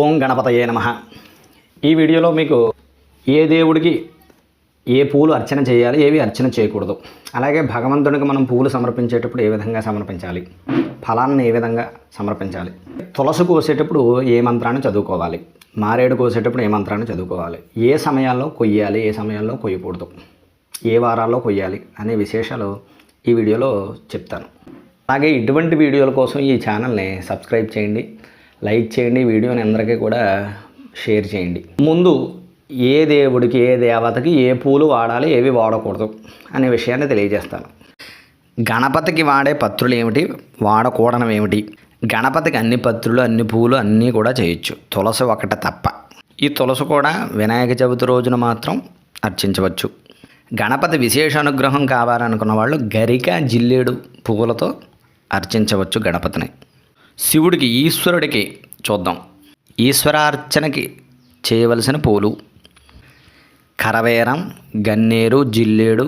ఓం గణపతయే నమ. ఈ వీడియోలో మీకు ఏ దేవుడికి ఏ పూలు అర్చన చేయాలి ఏవి అర్చన చేయకూడదు అలాగే భగవంతునికి మనం పూలు సమర్పించేటప్పుడు ఏ విధంగా సమర్పించాలి ఫలాన్ని ఏ విధంగా సమర్పించాలి తులసి కోసేటప్పుడు ఏ మంత్రాన్ని చదువుకోవాలి మారేడు కోసేటప్పుడు ఏ మంత్రాన్ని చదువుకోవాలి ఏ సమయాల్లో కొయ్యాలి ఏ సమయాల్లో కొయ్యకూడదు ఏ వారాల్లో కొయ్యాలి అనే విశేషాలు ఈ వీడియోలో చెప్తాను. అలాగే ఇటువంటి వీడియోల కోసం ఈ ఛానల్ని సబ్స్క్రైబ్ చేయండి. లైక్ చేయండి వీడియోని అందరికీ కూడా షేర్ చేయండి. ముందు ఏ దేవుడికి ఏ దేవతకి ఏ పూలు వాడాలి ఏవి వాడకూడదు అనే విషయాన్ని తెలియజేస్తాను. గణపతికి వాడే పత్రులు ఏమిటి? వాడకూడడం ఏమిటి? గణపతికి అన్ని పత్రులు అన్ని పూలు అన్నీ కూడా చేయొచ్చు. తులసి ఒకటి తప్ప. ఈ తులసి కూడా వినాయక చవితి రోజున మాత్రం అర్చించవచ్చు. గణపతి విశేష అనుగ్రహం కావాలనుకున్న వాళ్ళు గరిక జిల్లేడు పువ్వులతో అర్చించవచ్చు గణపతిని. శివుడికి ఈశ్వరుడికి చూద్దాం. ఈశ్వరార్చనకి చేయవలసిన పూలు. కరవేరం గన్నేరు జిల్లేడు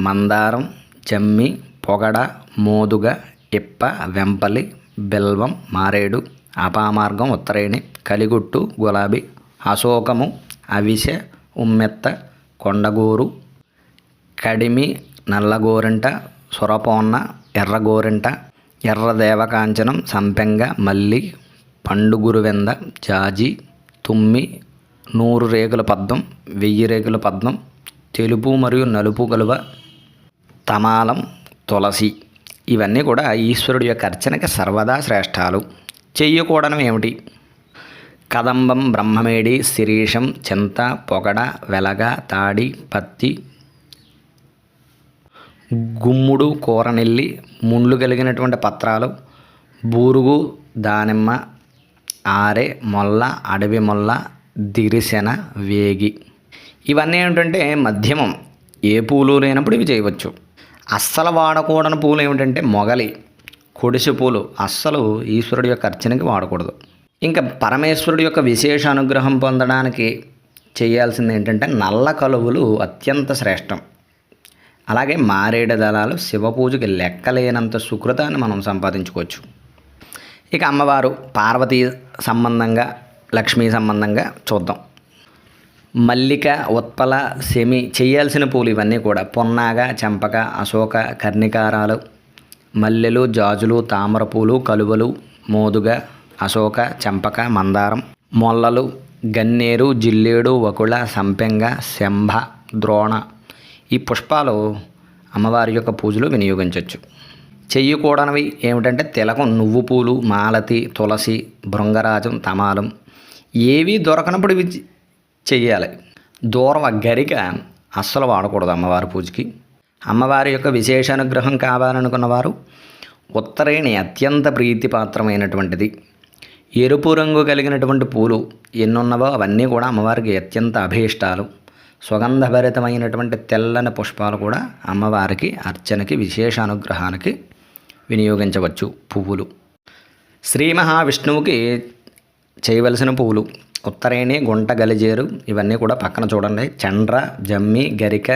మందారం జమ్మి పొగడ మోదుగ ఇప్ప వెంపలి బెల్వం మారేడు అపామార్గం ఉత్తరేణి కలిగుట్టు గులాబీ అశోకము అవిశ ఉమ్మెత్త కొండగోరు కడిమి నల్లగోరింట సురపోన్న ఎర్రగోరింట ఎర్ర దేవకాంచనం సంపెంగ మల్లి పండుగురువెంద జాజి తుమ్మి నూరు రేకుల పద్మం వెయ్యి రేకుల పద్మం తెలుపు మరియు నలుపు కలువ తమాలం తులసి. ఇవన్నీ కూడా ఈశ్వరుడి యొక్క అర్చనకి సర్వదా శ్రేష్టాలు. చెయ్యకూడడం ఏమిటి? కదంబం బ్రహ్మమేడి శిరీషం చింత పొగడ వెలగ తాడి పత్తి గుమ్ముడు కూరనెల్లి ముండ్లు కలిగినటువంటి పత్రాలు బూరుగు దానిమ్మ ఆరె మొల్ల అడవి మొల్ల దిరిసెన వేగి. ఇవన్నీ ఏమిటంటే మధ్యమం. ఏ పూలు లేనప్పుడు ఇవి చేయవచ్చు. అస్సలు వాడకూడని పూలు ఏమిటంటే మొగలి. కొడిసి పూలు అస్సలు ఈశ్వరుడి యొక్క అర్చనకి వాడకూడదు. ఇంకా పరమేశ్వరుడి యొక్క విశేష అనుగ్రహం పొందడానికి చేయాల్సింది ఏంటంటే నల్ల కలువులు అత్యంత శ్రేష్టం. అలాగే మారేడు దళాలు శివ పూజకి లెక్కలేనంత సుకృతాన్ని మనం సంపాదించుకోవచ్చు. ఇక అమ్మవారు పార్వతీ సంబంధంగా లక్ష్మీ సంబంధంగా చూద్దాం. మల్లిక ఉత్పల సెమి చేయాల్సిన పూలు ఇవన్నీ కూడా పొన్నాగ చంపక అశోక కర్ణికారాలు మల్లెలు జాజులు తామర పూలు కలువలు మోదుగ అశోక చెంపక మందారం మొల్లలు గన్నేరు జిల్లేడు వకుళ సంపెంగ శంభ ద్రోణ ఈ పుష్పాలు అమ్మవారి యొక్క పూజలో వినియోగించవచ్చు చెయ్యకూడనివి ఏమిటంటే తిలకం నువ్వు పూలు మాలతి తులసి భృంగరాజం తమాలం ఏవి దొరకనప్పుడు ఇవి చెయ్యాలి. దూరం గరిక అస్సలు వాడకూడదు అమ్మవారి పూజకి. అమ్మవారి యొక్క విశేష అనుగ్రహం కావాలనుకున్నవారు ఉత్తరేణి అత్యంత ప్రీతిపాత్రమైనటువంటిది. ఎరుపు రంగు కలిగినటువంటి పూలు ఎన్నున్నవో అవన్నీ కూడా అమ్మవారికి అత్యంత అభీష్టాలు. సుగంధభరితమైనటువంటి తెల్లని పుష్పాలు కూడా అమ్మవారికి అర్చనకి విశేష అనుగ్రహానికి వినియోగించవచ్చు. పువ్వులు. శ్రీ మహావిష్ణువుకి చేయవలసిన పువ్వులు. ఉత్తరేణి గుంట గలిజేరు ఇవన్నీ కూడా పక్కన చూడండి. చండ్ర జమ్మి గరిక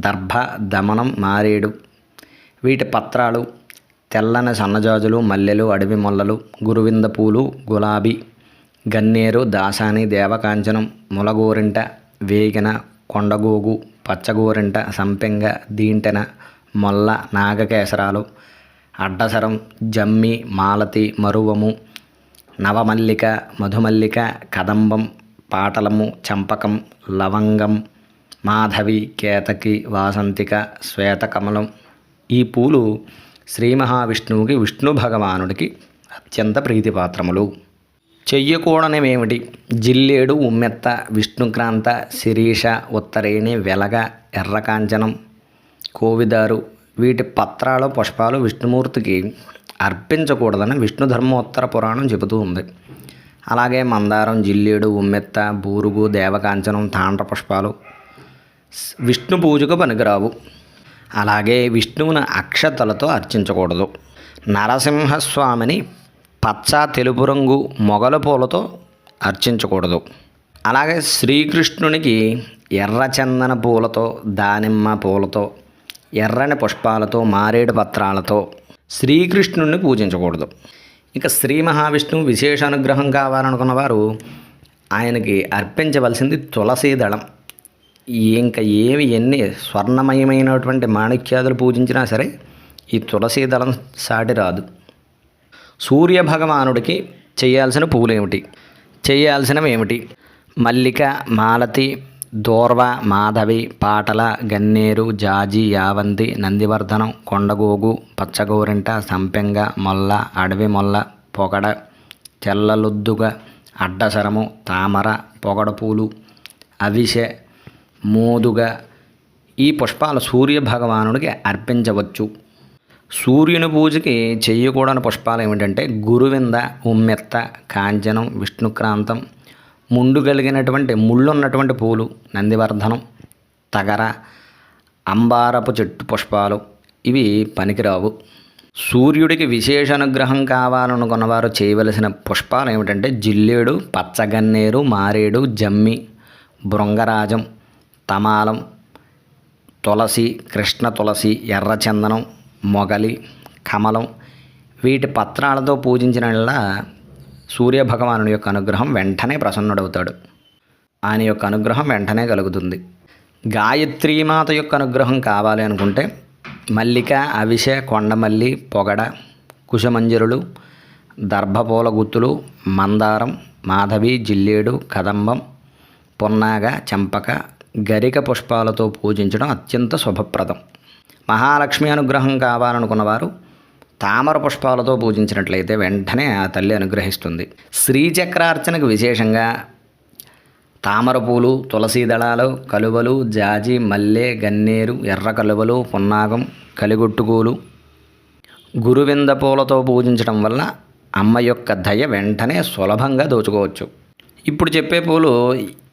దర్భ దమనం మారేడు. వీటి పత్రాలు తెల్లని సన్నజాజులు మల్లెలు అడవి మొల్లలు గురువింద పూలు గులాబీ గన్నేరు దాసాని దేవకాంచనం ములగోరింట వేగిన కొండగోగు పచ్చగోరింట సంపెంగ దీంటెన మొల్ల నాగకేసరాలు అడ్డసరం జమ్మి మాలతి మరువము నవమల్లిక మధుమల్లిక కదంబం పాటలము చంపకం లవంగం మాధవి కేతకి వాసంతిక శ్వేతకమలం. ఈ పూలు శ్రీ మహావిష్ణువుకి విష్ణు భగవానుడికి అత్యంత ప్రీతిపాత్రములు. చెయ్యకూడనివేమిటి? జిల్లేడు ఉమ్మెత్త విష్ణుక్రాంత శిరీష ఉత్తరేణి వెలగ ఎర్రకాంచనం కోవిదారు వీటి పత్రాలు పుష్పాలు విష్ణుమూర్తికి అర్పించకూడదని విష్ణు ధర్మోత్తర పురాణం చెబుతూ ఉంది. అలాగే మందారం జిల్లేడు ఉమ్మెత్త బూరుగు దేవకాంచనం తాండ్ర పుష్పాలు విష్ణు పూజకు పనికిరావు. అలాగే విష్ణువుని అక్షతలతో అర్చించకూడదు. నరసింహస్వామిని పచ్చ తెలుపు రంగు మొగల పూలతో అర్చించకూడదు. అలాగే శ్రీకృష్ణునికి ఎర్ర చందన పూలతో దానిమ్మ పూలతో ఎర్రని పుష్పాలతో మారేడు పత్రాలతో శ్రీకృష్ణుడిని పూజించకూడదు. ఇక శ్రీ మహావిష్ణువు విశేష అనుగ్రహం కావాలనుకున్న వారు ఆయనకి అర్పించవలసింది తులసీ దళం. ఇంకా ఏవి ఎన్ని స్వర్ణమయమైనటువంటి మాణిక్యాదులు పూజించినా సరే ఈ తులసీ దళం సాటి రాదు. సూర్య భగవానుడికి చేయాల్సిన పూలేమిటి? చేయాల్సినవి ఏమిటి మల్లిక మాలతి దోర్వ మాధవి పాటల గన్నేరు జాజి యావంతి నందివర్ధనం కొండగోగు పచ్చగోరింట సంపెంగ మొల్ల అడవి మొల్ల పొగడ తెల్లలొద్దుగ అడ్డసరము తామర పొగడ పూలు అవిసె మోదుగ ఈ పుష్పాలు సూర్య భగవానుడికి అర్పించవచ్చు. సూర్యుని పూజకి చేయకూడని పుష్పాలు ఏమిటంటే గురువింద ఉమ్మెత్త కాంచనం విష్ణుక్రాంతం ముండు కలిగినటువంటి ముళ్ళు ఉన్నటువంటి పూలు నందివర్ధనం తగర అంబారపు చెట్టు పుష్పాలు. ఇవి పనికిరావు. సూర్యుడికి విశేష అనుగ్రహం కావాలనుకున్న వారు చేయవలసిన పుష్పాలు ఏమిటంటే జిల్లేడు పచ్చగన్నేరు మారేడు జమ్మి బృంగరాజం తమాలం తులసి కృష్ణ తులసి ఎర్రచందనం మొగలి కమలం వీటి పత్రాలతో పూజించిన సూర్య భగవానుని యొక్క అనుగ్రహం వెంటనే ప్రసన్నుడవుతాడు. ఆయన యొక్క అనుగ్రహం వెంటనే కలుగుతుంది. గాయత్రీమాత యొక్క అనుగ్రహం కావాలి అనుకుంటే మల్లిక అవిష కొండమల్లి పొగడ కుశమంజరులు దర్భపూల గుత్తులు మందారం మాధవి జిల్లేడు కదంబం పొన్నాగ చంపక గరిక పుష్పాలతో పూజించడం అత్యంత శుభప్రదం. మహాలక్ష్మి అనుగ్రహం కావాలనుకున్నవారు తామర పుష్పాలతో పూజించినట్లయితే వెంటనే ఆ తల్లి అనుగ్రహిస్తుంది. శ్రీచక్రార్చనకు విశేషంగా తామర పూలు తులసీ దళాలు కలువలు జాజి మల్లె గన్నేరు ఎర్ర కలువలు పున్నాగం కలిగొట్టుకూలు గురువింద పూలతో పూజించడం వల్ల అమ్మ యొక్క దయ వెంటనే సులభంగా దోచుకోవచ్చు. ఇప్పుడు చెప్పే పూలు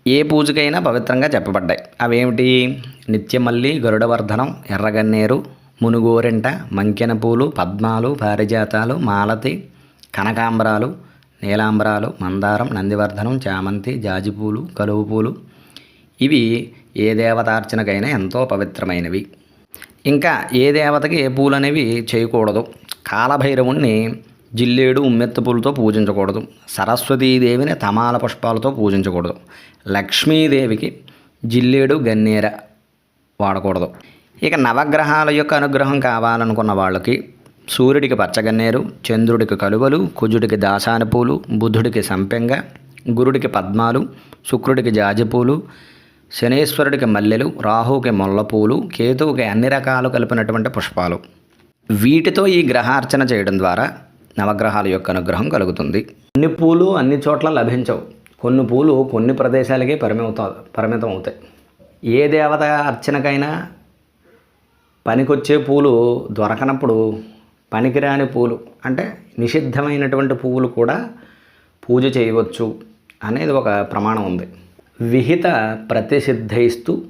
ఏ పూజకైనా పవిత్రంగా చెప్పబడ్డాయి. అవేమిటి? నిత్యమల్లి గరుడవర్ధనం ఎర్రగన్నేరు మునుగోరింట మంకెన పూలు పద్మాలు పారిజాతాలు మాలతి కనకాంబరాలు నీలాంబరాలు మందారం నందివర్ధనం చామంతి జాజిపూలు కలువు పూలు ఇవి ఏ దేవతార్చనకైనా ఎంతో పవిత్రమైనవి. ఇంకా ఏ దేవతకి ఏ పూలు అనేవి చేయకూడదు. కాలభైరవుణ్ణి జిల్లేడు ఉమ్మెత్త పూలతో పూజించకూడదు. సరస్వతీదేవిని తమాల పుష్పాలతో పూజించకూడదు. లక్ష్మీదేవికి జిల్లేడు గన్నేర వాడకూడదు. ఇక నవగ్రహాల యొక్క అనుగ్రహం కావాలనుకున్న వాళ్ళకి సూర్యుడికి పచ్చగన్నేరు చంద్రుడికి కలువలు కుజుడికి దాసాన పూలు బుధుడికి సంపెంగ గురుడికి పద్మాలు శుక్రుడికి జాజిపూలు శనేశ్వరుడికి మల్లెలు రాహుకి మొల్లపూలు కేతువుకి అన్ని రకాలు కలిపినటువంటి పుష్పాలు. వీటితో ఈ గ్రహార్చన చేయడం ద్వారా నవగ్రహాల యొక్క అనుగ్రహం కలుగుతుంది. కొన్ని పూలు అన్ని చోట్ల లభించవు. కొన్ని పూలు కొన్ని ప్రదేశాలకే పరిమితం పరిమితం అవుతాయి ఏ దేవత అర్చనకైనా పనికొచ్చే పూలు దొరకనప్పుడు పనికిరాని పూలు అంటే నిషిద్ధమైనటువంటి పువ్వులు కూడా పూజ చేయవచ్చు అనేది ఒక ప్రమాణం ఉంది. విహిత ప్రతిసిద్ధయిస్తూ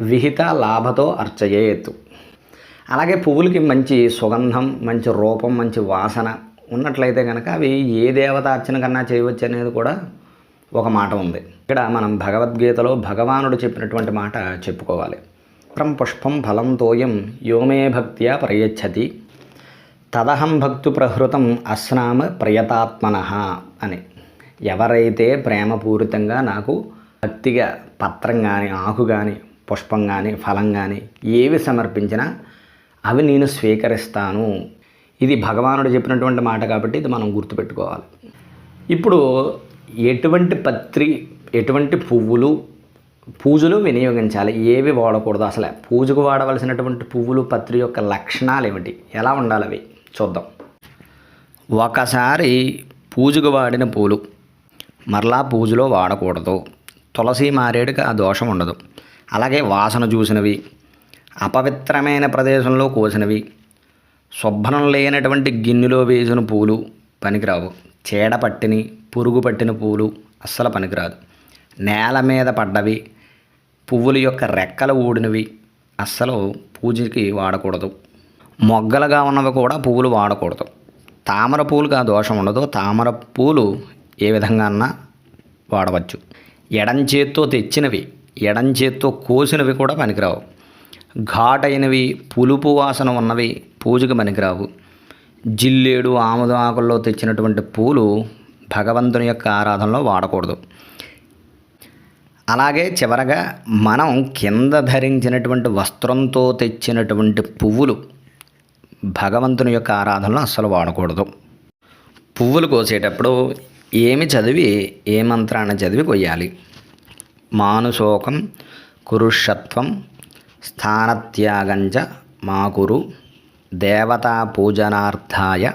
విహిత లాభతో అర్చయేతు. అలాగే పువ్వులకి మంచి సుగంధం మంచి రూపం మంచి వాసన ఉన్నట్లయితే కనుక అవి ఏ దేవతార్చన కన్నా చేయవచ్చు అనేది కూడా ఒక మాట ఉంది. ఇక్కడ మనం భగవద్గీతలో భగవానుడు చెప్పినటువంటి మాట చెప్పుకోవాలి. ప్రం పుష్పం ఫలం తోయం యోమే భక్త్యా ప్రయచ్చతి. తదహం భక్తు ప్రహృతం అస్నామ ప్రయతాత్మన అని. ఎవరైతే ప్రేమపూరితంగా నాకు భక్తిగా పత్రం కానీ ఆకు కానీ పుష్పం కానీ ఫలం కానీ ఏవి సమర్పించినా అవి నేను స్వీకరిస్తాను. ఇది భగవానుడు చెప్పినటువంటి మాట కాబట్టి ఇది మనం గుర్తుపెట్టుకోవాలి. ఇప్పుడు ఎటువంటి పత్రి ఎటువంటి పువ్వులు పూజలు వినియోగించాలి ఏవి వాడకూడదు అసలు. పూజకు వాడవలసినటువంటి పువ్వులు పత్రి యొక్క లక్షణాలు ఏమిటి? ఎలా ఉండాలి అవి? చూద్దాం. ఒకసారి పూజకు వాడిన పూలు మరలా పూజలో వాడకూడదు. తులసి మారేడుకి ఆ దోషం ఉండదు. అలాగే వాసన చూసినవి అపవిత్రమైన ప్రదేశంలో కోసినవి శుభ్రం లేనటువంటి గిన్నెలో వేసిన పూలు పనికిరావు. చీడ పట్టిని పురుగు పట్టిన పూలు అస్సలు పనికిరాదు. నేల మీద పడ్డవి పువ్వుల యొక్క రెక్కలు ఊడినవి అస్సలు పూజకి వాడకూడదు. మొగ్గలుగా ఉన్నవి కూడా పువ్వులు వాడకూడదు. తామర పూలుగా ఆ దోషం ఉండదు. తామర పూలు ఏ విధంగా అన్నా వాడవచ్చు. ఎడం చేత్తో తెచ్చినవి ఎడం చేత్తో కోసినవి కూడా పనికిరావు. ఘాటైనవి పులుపు వాసన ఉన్నవి పూజకు పనికిరావు జిల్లేడు ఆముదం ఆకుల్లో తెచ్చినటువంటి పూలు భగవంతుని యొక్క ఆరాధనలో వాడకూడదు. అలాగే చివరగా మనం కింద ధరించినటువంటి వస్త్రంతో తెచ్చినటువంటి పువ్వులు భగవంతుని యొక్క ఆరాధనలో అస్సలు వాడకూడదు. పువ్వులు కోసేటప్పుడు ఏమి చదివి ఏ మంత్రాన్ని చదివి కొయ్యాలి? మానుశోకం కురుషత్వం స్థానత్యాగంచ మాకురు దేవతాపూజనార్థాయ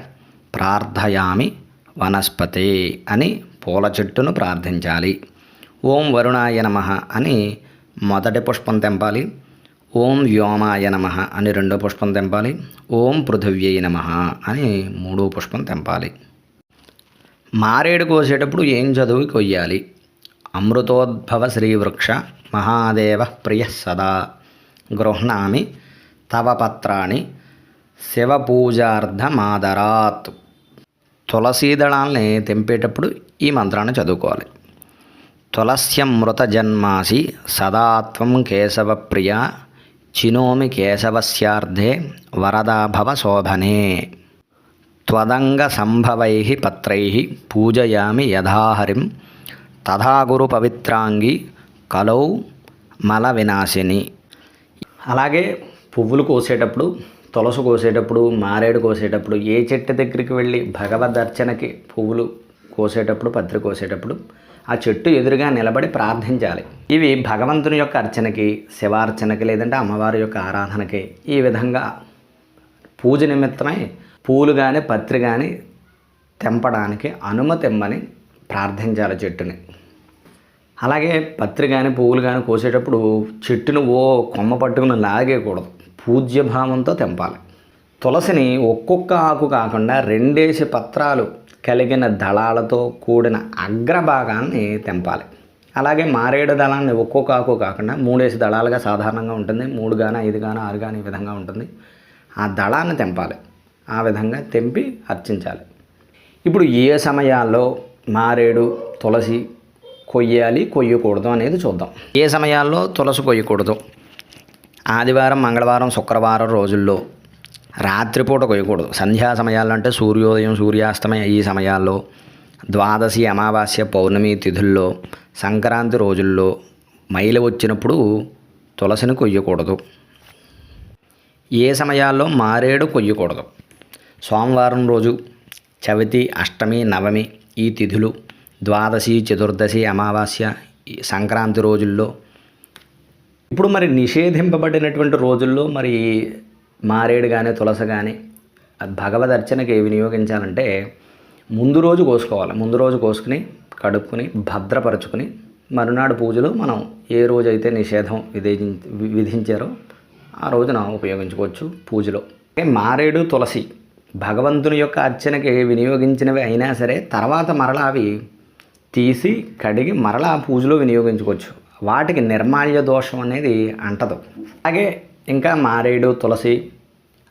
ప్రార్థయామి వనస్పతే అని పూల చెట్టును ప్రార్థించాలి. ఓం వరుణాయ నమ అని మొదటి పుష్పం తెంపాలి. ఓం వ్యోమాయ నమ అని రెండో పుష్పం తెంపాలి. ఓం పృథివ్యై నమ అని మూడో పుష్పం తెంపాలి. మారేడు కోసేటప్పుడు ఏం చదువు కొయ్యాలి? అమృతోద్భవ శ్రీవృక్ష మహాదేవ ప్రియ సదా గృహ్ణామి తవ పత్రాన్ని శివపూజార్థమాదరాత్. తులసీదళాల్ని తెంపేటప్పుడు ఈ మంత్రాన్ని చదువుకోవాలి. తులస్యమృత జన్మాసి సదాత్వం కేశవ ప్రియ చినోమి కేశవస్యార్థే వరదాభవ శోభనే. త్వదంగ సంభవై పత్రై పూజయామి యథాహరిం తథా గురు పవిత్రాంగి కలౌ మల వినాశిని అలాగే పువ్వులు కోసేటప్పుడు తులసి కోసేటప్పుడు మారేడు కోసేటప్పుడు ఏ చెట్టు దగ్గరికి వెళ్ళి భగవద్ అర్చనకి పువ్వులు కోసేటప్పుడు పత్రి కోసేటప్పుడు ఆ చెట్టు ఎదురుగా నిలబడి ప్రార్థించాలి. ఇవి భగవంతుని యొక్క అర్చనకి శివార్చనకి లేదంటే అమ్మవారి యొక్క ఆరాధనకి ఈ విధంగా పూజ నిమిత్తమై పూలు కానీ పత్రి కానీ తెంపడానికి అనుమతి ఇమ్మని ప్రార్థించాలి చెట్టుని. అలాగే పత్రి కానీ పువ్వులు కానీ కోసేటప్పుడు చెట్టును ఓ కొమ్మ పట్టుకుని లాగేయకూడదు. పూజ్యభావంతో తెంపాలి. తులసిని ఒక్కొక్క ఆకు కాకుండా రెండేసి పత్రాలు కలిగిన దళాలతో కూడిన అగ్రభాగాన్ని తెంపాలి. అలాగే మారేడు దళాన్ని ఒక్కొక్క ఆకు కాకుండా మూడేసి దళాలుగా సాధారణంగా ఉంటుంది. మూడు గాన ఐదు గాన ఆరు గాన ఈ విధంగా ఉంటుంది. ఆ దళాన్ని తెంపాలి. ఆ విధంగా తెంపి అర్చించాలి. ఇప్పుడు ఏ సమయాల్లో మారేడు తులసి కొయ్యాలి కొయ్యకూడదు అనేది చూద్దాం. ఏ సమయాల్లో తులసి కొయ్యకూడదు? ఆదివారం మంగళవారం శుక్రవారం రోజుల్లో రాత్రిపూట కొయ్యకూడదు. సంధ్యా సమయాల్లో అంటే సూర్యోదయం సూర్యాస్తమయం ఈ సమయాల్లో. ద్వాదశి అమావాస్య పౌర్ణమి తిథుల్లో సంక్రాంతి రోజుల్లో మైలు వచ్చినప్పుడు తులసిని కొయ్యకూడదు. ఏ సమయాల్లో మారేడు కొయ్యకూడదు. సోమవారం రోజు చవితి అష్టమి నవమి ఈ తిథులు ద్వాదశి చతుర్దశి అమావాస్య సంక్రాంతి రోజుల్లో ఇప్పుడు మరి నిషేధింపబడినటువంటి రోజుల్లో మరి మారేడు కానీ తులసి కానీ భగవద్ అర్చనకి వినియోగించాలంటే ముందు రోజు కోసుకోవాలి. ముందు రోజు కోసుకుని కడుక్కుని భద్రపరచుకుని మరునాడు పూజలు మనం ఏ రోజైతే నిషేధం విధించి విధించారో ఆ రోజున ఉపయోగించుకోవచ్చు పూజలో. మారేడు తులసి భగవంతుని యొక్క అర్చనకి వినియోగించినవి అయినా సరే తర్వాత మరలా అవి తీసి కడిగి మరలా పూజలో వినియోగించుకోవచ్చు. వాటికి నిర్మాల్య దోషం అనేది అంటదు. అలాగే ఇంకా మారేడు తులసి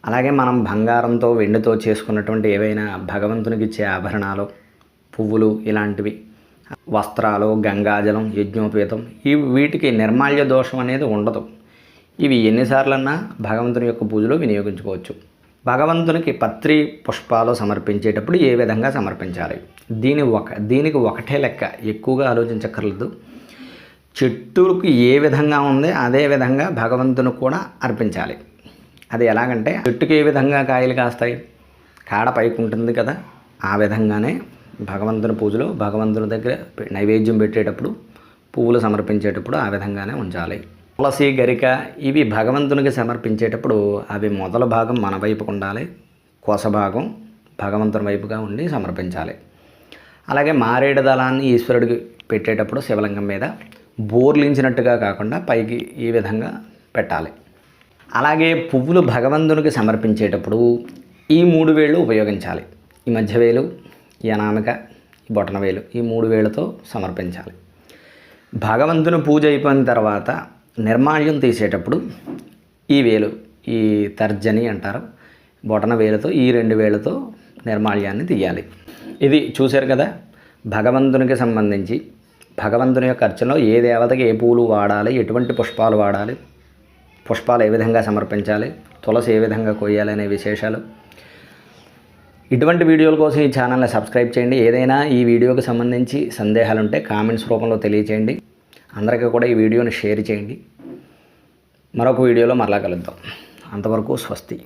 అలాగే మనం బంగారంతో వెండితో చేసుకున్నటువంటి ఏవైనా భగవంతునికి ఇచ్చే ఆభరణాలు పువ్వులు ఇలాంటివి వస్త్రాలు గంగాజలం యజ్ఞోపేతం ఈ వీటికి నిర్మాల్య దోషం అనేది ఉండదు. ఇవి ఎన్నిసార్లన్నా భగవంతుని యొక్క పూజలో వినియోగించుకోవచ్చు. భగవంతునికి పత్రి పుష్పాలు సమర్పించేటప్పుడు ఏ విధంగా సమర్పించాలి? దీని ఒక దీనికి ఒకటే లెక్క ఎక్కువగా ఆలోచించక్కర్లేదు. చెట్టుకు ఏ విధంగా ఉంది అదే విధంగా భగవంతునికి కూడా అర్పించాలి. అది ఎలాగంటే చెట్టుకి ఏ విధంగా కాయలు కాస్తాయి? కాడ పైకి ఉంటుంది కదా ఆ విధంగానే భగవంతుని పూజలో భగవంతుని దగ్గర పె- నైవేద్యం పెట్టేటప్పుడు పువ్వులు సమర్పించేటప్పుడు ఆ విధంగానే ఉంచాలి. తులసి గరిక ఇవి భగవంతునికి సమర్పించేటప్పుడు అవి మొదల భాగం మన వైపుకు ఉండాలి. కొస భాగం భగవంతుని వైపుగా ఉండి సమర్పించాలి. అలాగే మారేడు దళాన్ని ఈశ్వరుడికి పెట్టేటప్పుడు శివలింగం మీద బోర్లించినట్టుగా కాకుండా పైకి ఈ విధంగా పెట్టాలి. అలాగే పువ్వులు భగవంతునికి సమర్పించేటప్పుడు ఈ మూడు వేళ్ళు ఉపయోగించాలి. ఈ మధ్యవేలు ఈ అనామిక ఈ బొటన వేలు ఈ మూడు వేలతో సమర్పించాలి. భగవంతుని పూజ అయిపోయిన తర్వాత నిర్మాణ్యం తీసేటప్పుడు ఈ వేలు ఈ తర్జని అంటారు బొటన వేలతో ఈ రెండు వేలతో నిర్మాల్యాన్ని తీయాలి. ఇది చూశారు కదా? భగవంతునికి సంబంధించి భగవంతుని యొక్క అర్చనలో ఏ దేవతకి ఏ పూలు వాడాలి ఎటువంటి పుష్పాలు వాడాలి పుష్పాలు ఏ విధంగా సమర్పించాలి తులసి ఏ విధంగా కొయ్యాలి అనే విశేషాలు. ఇటువంటి వీడియోల కోసం ఈ ఛానల్ని సబ్స్క్రైబ్ చేయండి. ఏదైనా ఈ వీడియోకి సంబంధించి సందేహాలు ఉంటే కామెంట్స్ రూపంలో తెలియచేయండి. అందరికీ కూడా ఈ వీడియోని షేర్ చేయండి. మరొక వీడియోలో మరలా కలుద్దాం. అంతవరకు స్వస్తి.